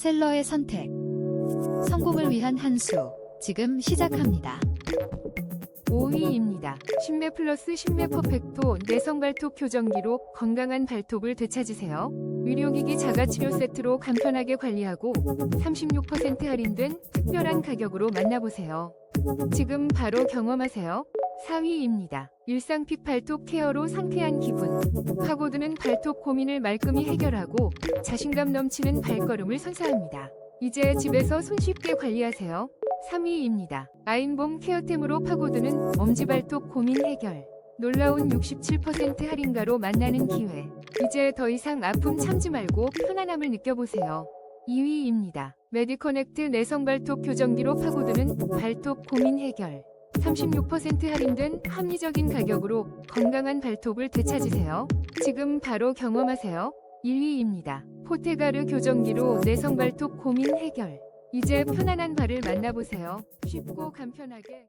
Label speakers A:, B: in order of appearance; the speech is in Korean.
A: 셀러의 선택. 성공을 위한 한 수. 지금 시작합니다.
B: 5위입니다. 신매 플러스 신매 퍼펙토 내성 발톱 교정기로 건강한 발톱을 되찾으세요. 의료기기 자가치료 세트로 간편하게 관리하고 36% 할인된 특별한 가격으로 만나보세요. 지금 바로 경험하세요. 4위입니다. 일상픽 발톱 케어로 상쾌한 기분. 파고드는 발톱 고민을 말끔히 해결하고 자신감 넘치는 발걸음을 선사합니다. 이제 집에서 손쉽게 관리하세요. 3위입니다. 아인봄 케어템으로 파고드는 엄지발톱 고민 해결. 놀라운 67% 할인가로 만나는 기회. 이제 더 이상 아픔 참지 말고 편안함을 느껴보세요. 2위입니다. 메디커넥트 내성발톱 교정기로 파고드는 발톱 고민 해결. 36% 할인된 합리적인 가격으로 건강한 발톱을 되찾으세요. 지금 바로 경험하세요. 1위입니다. 포테가르 교정기로 내성 발톱 고민 해결. 이제 편안한 발을 만나보세요. 쉽고 간편하게.